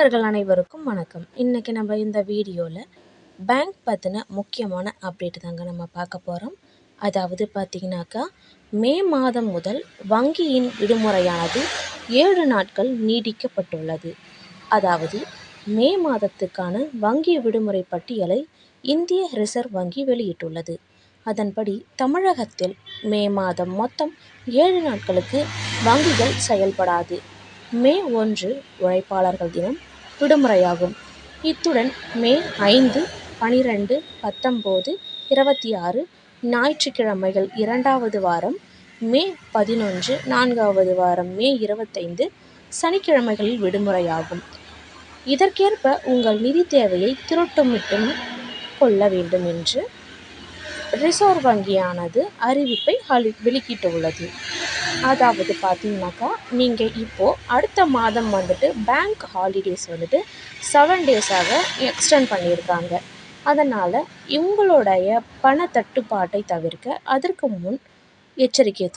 நண்பர்கள் அனைவருக்கும் வணக்கம். இன்றைக்கி நம்ம இந்த வீடியோவில் பேங்க் பற்றின முக்கியமான அப்டேட் தாங்க நம்ம பார்க்க போகிறோம் அதாவது பார்த்திங்கனாக்கா மே மாதம் முதல் வங்கியின் விடுமுறையானது ஏழு நாட்கள் நீடிக்கப்பட்டுள்ளது. அதாவது மே மாதத்துக்கான வங்கி விடுமுறை பட்டியலை இந்திய ரிசர்வ் வங்கி வெளியிட்டுள்ளது. அதன்படி தமிழகத்தில் மே மாதம் மொத்தம் ஏழு நாட்களுக்கு வங்கிகள் செயல்படாது. மே ஒன்று உழைப்பாளர்கள் தினம் விடுமுறையாகும். இத்துடன் மே ஐந்து பனிரெண்டு பத்தொம்போது இருபத்தி ஆறு ஞாயிற்றுக்கிழமைகள் இரண்டாவது வாரம் மே பதினொன்று நான்காவது வாரம் மே இருபத்தைந்து சனிக்கிழமைகளில் விடுமுறையாகும். இதற்கேற்ப உங்கள் நிதி தேவையை திரட்டமிட்டும் கொள்ள வேண்டும் என்று ரிசர்வ் வங்கியானது அறிவிப்பை அளி வெளியிட்டுள்ளது. அதாவது பார்த்தீங்கன்னாக்கா நீங்கள் இப்போது அடுத்த மாதம் வந்துட்டு பேங்க் ஹாலிடேஸ் வந்துட்டு செவன் டேஸாக எக்ஸ்டெண்ட் பண்ணியிருக்காங்க. அதனால் உங்களுடைய பண தட்டுப்பாட்டை தவிர்க்க அதற்கு முன் எச்சரிக்கை